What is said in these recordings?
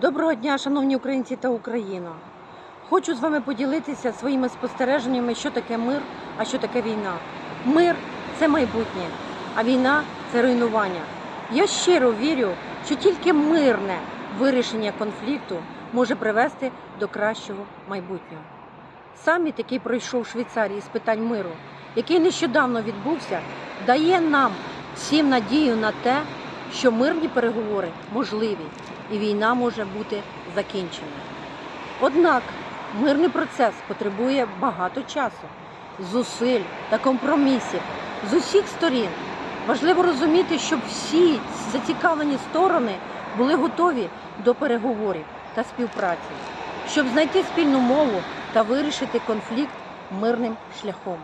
Доброго дня, шановні українці та Україна. Хочу з вами поділитися своїми спостереженнями, що таке мир, а що таке війна. Мир це майбутнє, а війна це руйнування. Я щиро вірю, що тільки мирне вирішення конфлікту може привести до кращого майбутнього. Саміт, який пройшов в Швейцарії з питань миру, який нещодавно відбувся, дає нам всім надію на те, що мирні переговори можливі і війна може бути закінчена. Однак мирний процес потребує багато часу, зусиль та компромісів з усіх сторін. Важливо розуміти, щоб всі зацікавлені сторони були готові до переговорів та співпраці, щоб знайти спільну мову та вирішити конфлікт мирним шляхом.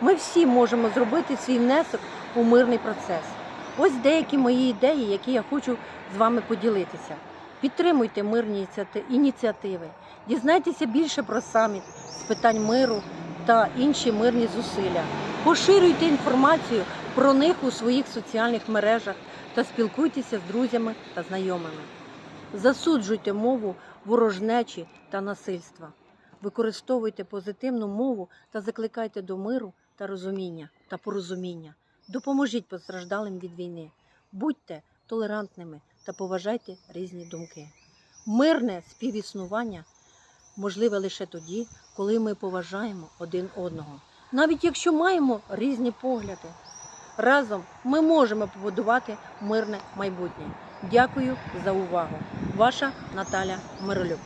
Ми всі можемо зробити свій внесок у мирний процес. Ось деякі мої ідеї, які я хочу з вами поділитися. Підтримуйте мирні ініціативи, дізнайтеся більше про саміт з питань миру та інші мирні зусилля. Поширюйте інформацію про них у своїх соціальних мережах та спілкуйтеся з друзями та знайомими. Засуджуйте мову ворожнечі та насильства. Використовуйте позитивну мову та закликайте до миру та розуміння та порозуміння. Допоможіть постраждалим від війни. Будьте толерантними та поважайте різні думки. Мирне співіснування можливе лише тоді, коли ми поважаємо один одного. Навіть якщо маємо різні погляди, разом ми можемо побудувати мирне майбутнє. Дякую за увагу. Ваша Наталя Миролюб.